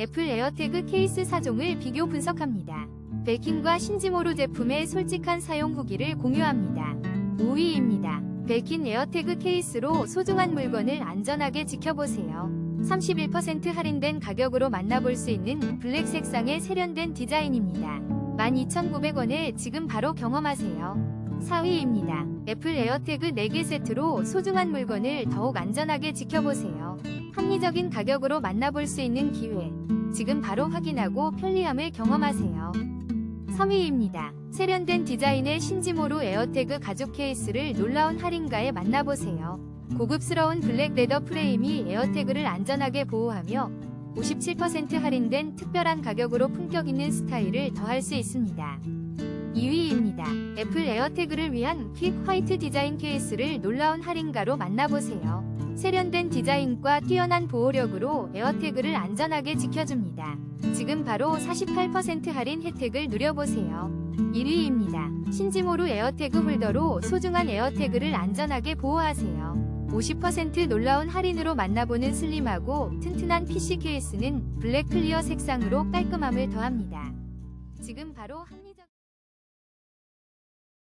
애플 에어태그 케이스 4종을 비교 분석합니다. 벨킨과 신지모로 제품의 솔직한 사용 후기를 공유합니다. 5위입니다. 벨킨 에어태그 케이스로 소중한 물건을 안전하게 지켜보세요. 31% 할인된 가격으로 만나볼 수 있는 블랙 색상의 세련된 디자인입니다. 12,900원에 지금 바로 경험하세요. 4위입니다. 애플 에어태그 4개 세트로 소중한 물건을 더욱 안전하게 지켜보세요. 합리적인 가격으로 만나볼 수 있는 기회. 지금 바로 확인하고 편리함을 경험하세요. 3위입니다. 세련된 디자인의 신지모로 에어태그 가죽 케이스를 놀라운 할인가에 만나보세요. 고급스러운 블랙 레더 프레임이 에어태그를 안전하게 보호하며 57% 할인된 특별한 가격으로 품격 있는 스타일을 더할 수 있습니다. 2위입니다. 애플 에어태그를 위한 퀵 화이트 디자인 케이스를 놀라운 할인가로 만나보세요. 세련된 디자인과 뛰어난 보호력으로 에어태그를 안전하게 지켜줍니다. 지금 바로 48% 할인 혜택을 누려보세요. 1위입니다. 신지모루 에어태그 홀더로 소중한 에어태그를 안전하게 보호하세요. 50% 놀라운 할인으로 만나보는 슬림하고 튼튼한 PC 케이스는 블랙 클리어 색상으로 깔끔함을 더합니다. 지금 바로 합리적